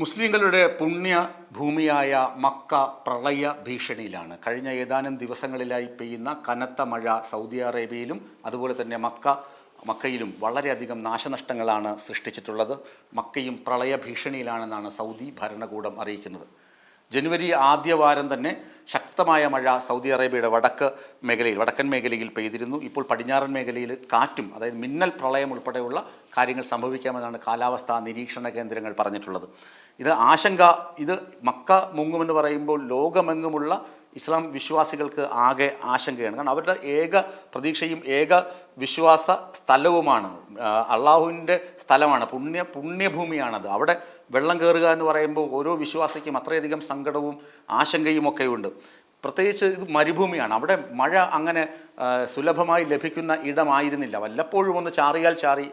മുസ്ലിങ്ങളുടെ പുണ്യ ഭൂമിയായ മക്ക പ്രളയ ഭീഷണിയിലാണ്. കഴിഞ്ഞ ഏതാനും ദിവസങ്ങളിലായി പെയ്യുന്ന കനത്ത മഴ സൗദി അറേബ്യയിലും അതുപോലെ തന്നെ മക്ക മക്കയിലും വളരെയധികം നാശനഷ്ടങ്ങളാണ് സൃഷ്ടിച്ചിട്ടുള്ളത്. മക്കയും പ്രളയ ഭീഷണിയിലാണെന്നാണ് സൗദി ഭരണകൂടം അറിയിക്കുന്നത്. ജനുവരി ആദ്യ വാരം തന്നെ ശക്തമായ മഴ സൗദി അറേബ്യയുടെ വടക്ക് മേഖലയിൽ വടക്കൻ മേഖലയിൽ പെയ്തിരുന്നു. ഇപ്പോൾ പടിഞ്ഞാറൻ മേഖലയിൽ കാറ്റും അതായത് മിന്നൽ പ്രളയം ഉൾപ്പെടെയുള്ള കാര്യങ്ങൾ സംഭവിക്കാമെന്നാണ് കാലാവസ്ഥാ നിരീക്ഷണ കേന്ദ്രങ്ങൾ പറഞ്ഞിട്ടുള്ളത്. ഇത് ആശങ്ക ഇത് മക്ക മുങ്ങുമെന്ന് പറയുമ്പോൾ ലോകമെങ്ങുമുള്ള ഇസ്ലാം വിശ്വാസികൾക്ക് ആകെ ആശങ്കയാണ്. കാരണം അവരുടെ ഏക പ്രതീക്ഷയും ഏക വിശ്വാസ സ്ഥലവുമാണ്. അള്ളാഹുവിന്റെ സ്ഥലമാണ്. പുണ്യ പുണ്യഭൂമിയാണത്. അവിടെ വെള്ളം കയറുക എന്ന് പറയുമ്പോൾ ഓരോ വിശ്വാസിക്കും അത്രയധികം സങ്കടവും ആശങ്കയും ഒക്കെയുണ്ട്. പ്രത്യേകിച്ച് ഇത് മരുഭൂമിയാണ്. അവിടെ മഴ അങ്ങനെ സുലഭമായി ലഭിക്കുന്ന ഇടമായിരുന്നില്ല. വല്ലപ്പോഴും ഒന്ന് ചാറിയാൽ ചാറി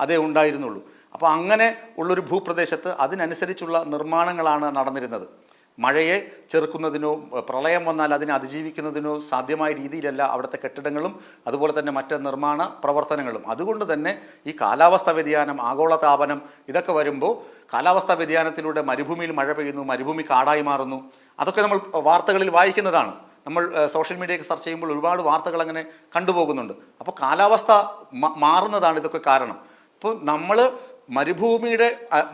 അതേ ഉണ്ടായിരുന്നുള്ളൂ. അപ്പോൾ അങ്ങനെ ഉള്ളൊരു ഭൂപ്രദേശത്ത് അതിനനുസരിച്ചുള്ള നിർമ്മാണങ്ങളാണ് നടന്നിരുന്നത്. മഴയെ ചെറുക്കുന്നതിനോ പ്രളയം വന്നാൽ അതിനെ അതിജീവിക്കുന്നതിനോ സാധ്യമായ രീതിയിലല്ല അവിടുത്തെ കെട്ടിടങ്ങളും അതുപോലെ തന്നെ മറ്റ് നിർമ്മാണ പ്രവർത്തനങ്ങളും. അതുകൊണ്ട് തന്നെ ഈ കാലാവസ്ഥാ വ്യതിയാനം ആഗോളതാപനം ഇതൊക്കെ വരുമ്പോൾ കാലാവസ്ഥാ വ്യതിയാനത്തിലൂടെ മരുഭൂമിയിൽ മഴ പെയ്യുന്നു മരുഭൂമി കാടായി മാറുന്നു. അതൊക്കെ നമ്മൾ വാർത്തകളിൽ വായിക്കുന്നതാണ്. നമ്മൾ സോഷ്യൽ മീഡിയയൊക്കെ സെർച്ച് ചെയ്യുമ്പോൾ ഒരുപാട് വാർത്തകൾ അങ്ങനെ കണ്ടുപോകുന്നുണ്ട്. അപ്പോൾ കാലാവസ്ഥ മാറുന്നതാണ് ഇതൊക്കെ കാരണം. ഇപ്പോൾ നമ്മൾ മരുഭൂമിയുടെ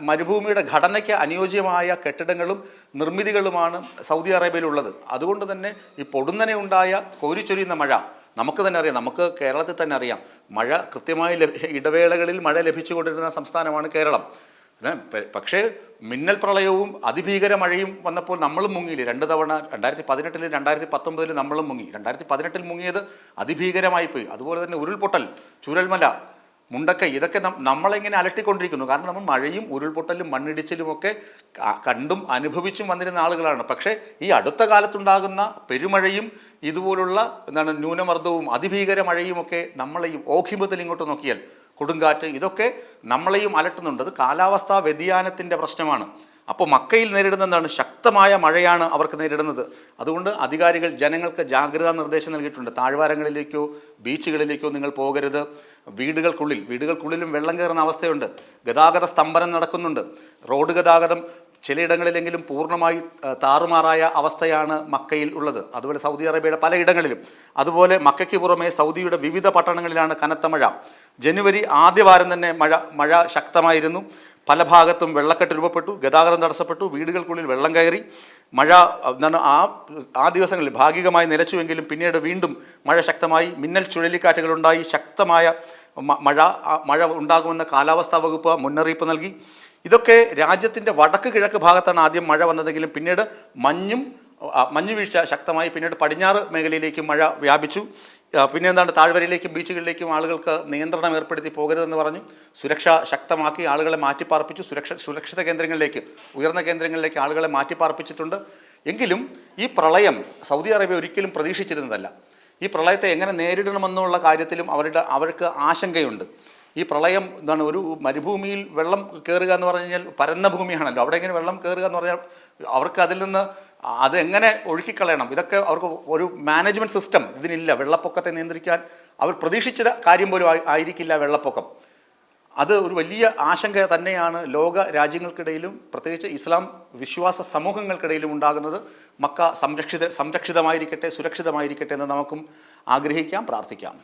മരുഭൂമിയുടെ ഘടനയ്ക്ക് അനുയോജ്യമായ കെട്ടിടങ്ങളും നിർമ്മിതികളുമാണ് സൗദി അറേബ്യയിലുള്ളത്. അതുകൊണ്ട് തന്നെ ഈ പൊടുന്നനെ ഉണ്ടായ കോരിച്ചൊരിയുന്ന മഴ നമുക്ക് തന്നെ അറിയാം നമുക്ക് കേരളത്തിൽ തന്നെ അറിയാം. മഴ കൃത്യമായി ഇടവേളകളിൽ മഴ ലഭിച്ചുകൊണ്ടിരുന്ന സംസ്ഥാനമാണ് കേരളം. പക്ഷേ മിന്നൽ പ്രളയവും അതിഭീകര മഴയും വന്നപ്പോൾ നമ്മളും മുങ്ങിയില്ല? രണ്ട് തവണ രണ്ടായിരത്തി പതിനെട്ടിലും രണ്ടായിരത്തി പത്തൊമ്പതിലും നമ്മളും മുങ്ങി. രണ്ടായിരത്തി പതിനെട്ടിൽ മുങ്ങിയത് അതിഭീകരമായി പോയി അതുപോലെ തന്നെ ഉരുൾപൊട്ടൽ ചുരൽമല മുണ്ടക്കൈ ഇതൊക്കെ നമ്മളെങ്ങനെ അലട്ടിക്കൊണ്ടിരിക്കുന്നു? കാരണം നമ്മൾ മഴയും ഉരുൾപൊട്ടലും മണ്ണിടിച്ചിലും ഒക്കെ കണ്ടും അനുഭവിച്ചും വന്നിരുന്ന ആളുകളാണ്. പക്ഷേ ഈ അടുത്ത കാലത്തുണ്ടാകുന്ന പെരുമഴയും ഇതുപോലുള്ള എന്താണ് ന്യൂനമർദ്ദവും അതിഭീകര മഴയും ഒക്കെ നമ്മളെയും ഓഖിമുതൽ ഇങ്ങോട്ട് നോക്കിയാൽ കൊടുങ്കാറ്റ് ഇതൊക്കെ നമ്മളെയും അലട്ടുന്നുണ്ട്. അത് കാലാവസ്ഥാ വ്യതിയാനത്തിന്റെ പ്രശ്നമാണ്. അപ്പോൾ മക്കയിൽ നേരിടുന്ന എന്താണ് ശക്തമായ മഴയാണ് അവർക്ക് നേരിടുന്നത്. അതുകൊണ്ട് അധികാരികൾ ജനങ്ങൾക്ക് ജാഗ്രതാ നിർദ്ദേശം നൽകിയിട്ടുണ്ട്. താഴ്വാരങ്ങളിലേക്കോ ബീച്ചുകളിലേക്കോ നിങ്ങൾ പോകരുത്. വീടുകൾക്കുള്ളിൽ വീടുകൾക്കുള്ളിലും വെള്ളം കയറുന്ന അവസ്ഥയുണ്ട്. ഗതാഗത സ്തംഭനം നടക്കുന്നുണ്ട്. റോഡ് ഗതാഗതം ചിലയിടങ്ങളിലെങ്കിലും പൂർണമായി താറുമാറായ അവസ്ഥയാണ് മക്കയിൽ ഉള്ളത്. അതുപോലെ സൗദി അറേബ്യയുടെ പലയിടങ്ങളിലും. അതുപോലെ മക്കയ്ക്ക് പുറമെ സൗദിയുടെ വിവിധ പട്ടണങ്ങളിലാണ് കനത്ത മഴ. ജനുവരി ആദ്യവാരം തന്നെ മഴ മഴ ശക്തമായിരുന്നു. പല ഭാഗത്തും വെള്ളക്കെട്ട് രൂപപ്പെട്ടു ഗതാഗതം തടസ്സപ്പെട്ടു വീടുകൾക്കുള്ളിൽ വെള്ളം കയറി മഴ എന്താണ് ആ ആ ദിവസങ്ങളിൽ ഭാഗികമായി നിലച്ചുവെങ്കിലും പിന്നീട് വീണ്ടും മഴ ശക്തമായി മിന്നൽ ചുഴലിക്കാറ്റുകളുണ്ടായി ശക്തമായ മഴ മഴ ഉണ്ടാകുമെന്ന് കാലാവസ്ഥാ വകുപ്പ് മുന്നറിയിപ്പ് നൽകി. ഇതൊക്കെ രാജ്യത്തിന്റെ വടക്ക് കിഴക്ക് ഭാഗത്താണ് ആദ്യം മഴ വന്നതെങ്കിലും പിന്നീട് മഞ്ഞും മഞ്ഞുവീഴ്ച വീഴ്ച ശക്തമായി പിന്നീട് പടിഞ്ഞാറ് മേഖലയിലേക്ക് മഴ വ്യാപിച്ചു. പിന്നെ എന്താണ് താഴ്വരയിലേക്കും ബീച്ചുകളിലേക്കും ആളുകൾക്ക് നിയന്ത്രണം ഏർപ്പെടുത്തി പോകരുതെന്ന് പറഞ്ഞു. സുരക്ഷ ശക്തമാക്കി ആളുകളെ മാറ്റിപ്പാർപ്പിച്ചു. സുരക്ഷ സുരക്ഷിത കേന്ദ്രങ്ങളിലേക്ക് ഉയർന്ന കേന്ദ്രങ്ങളിലേക്ക് ആളുകളെ മാറ്റിപ്പാർപ്പിച്ചിട്ടുണ്ട്. എങ്കിലും ഈ പ്രളയം സൗദി അറേബ്യ ഒരിക്കലും പ്രതീക്ഷിച്ചിരുന്നതല്ല. ഈ പ്രളയത്തെ എങ്ങനെ നേരിടണമെന്നുള്ള കാര്യത്തിലും അവരുടെ അവർക്ക് ആശങ്കയുണ്ട്. ഈ പ്രളയം എന്താണ് ഒരു മരുഭൂമിയിൽ വെള്ളം കയറുക എന്ന് പറഞ്ഞു കഴിഞ്ഞാൽ പരന്ന ഭൂമിയാണല്ലോ. അവിടെ എങ്ങനെ വെള്ളം കയറുക എന്ന് പറഞ്ഞാൽ അവർക്ക് അതിൽ നിന്ന് അതെങ്ങനെ ഒഴുക്കിക്കളയണം? ഇതൊക്കെ അവർക്ക് ഒരു മാനേജ്മെന്റ് സിസ്റ്റം ഇതിനില്ല. വെള്ളപ്പൊക്കത്തെ നിയന്ത്രിക്കാൻ അവർ പ്രതീക്ഷിച്ച കാര്യം പോലും ആയിരിക്കില്ല വെള്ളപ്പൊക്കം. അത് ഒരു വലിയ ആശങ്ക തന്നെയാണ് ലോക രാജ്യങ്ങൾക്കിടയിലും പ്രത്യേകിച്ച് ഇസ്ലാം വിശ്വാസ സമൂഹങ്ങൾക്കിടയിലും ഉണ്ടാകുന്നത്. മക്ക സംരക്ഷിത സംരക്ഷിതമായിരിക്കട്ടെ സുരക്ഷിതമായിരിക്കട്ടെ എന്ന് നമുക്കും ആഗ്രഹിക്കാം പ്രാർത്ഥിക്കാം.